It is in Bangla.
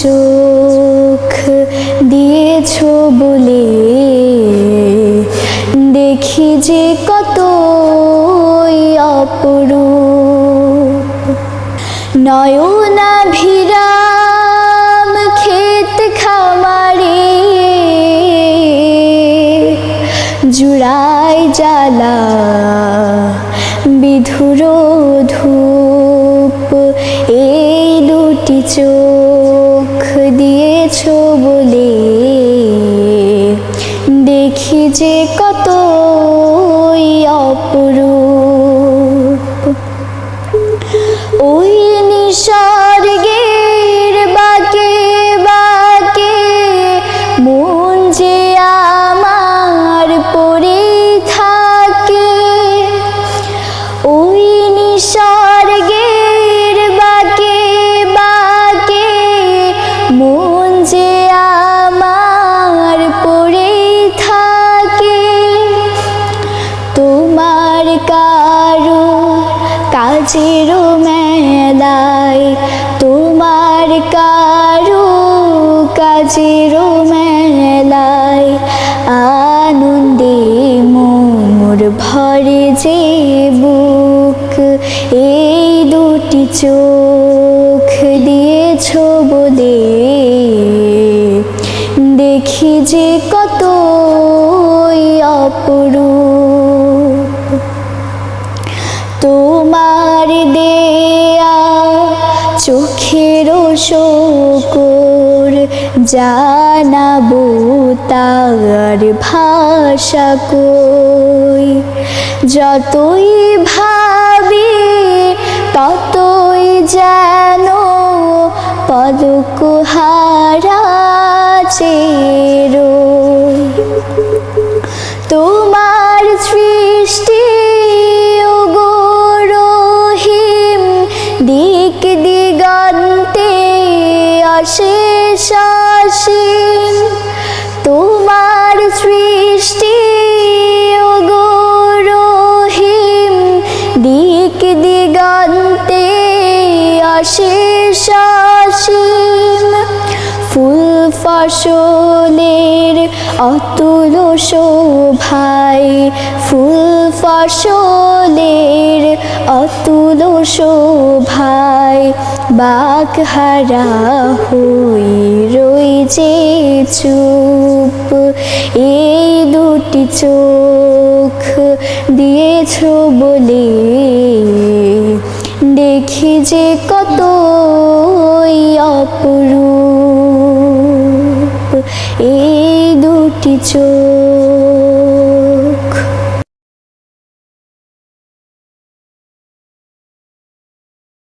চোখ দিয়েছ বলে দেখি যে কত অপরূপ। নয়নাভিরাম ক্ষেত খামারে জুড়াই জ্বালা বিধুর ধূপ, এই দুটি চোখ দিয়েছ বলে দেখি যে কত অপরূপ। কাজেরও মেলায় তোমার কারও কাজেরও মেলায় আনন্দে মোর ভরে যে বুক, এই দুটি চোখ দিয়েছ বলে দেখি যে দেয়া চোখের শোকর জানাব তার ভাষা কই। যতই ভাবি, ততই যেন পদক হারা চেরোই। তোমার সৃষ্টি দিক দিগন্তে অশেষ তোমার সৃষ্টি রহিম দিক দিগন্তে অশেষ ফুল ফসলের অতুল শোভাই, ফুল ফসলের অতুল শোভাই বাক হারা হই রইছে চুপ। এই দুটি চোখ দিয়েছ বলে দেখি যে কত অপরূপ। এই দুটি চোখ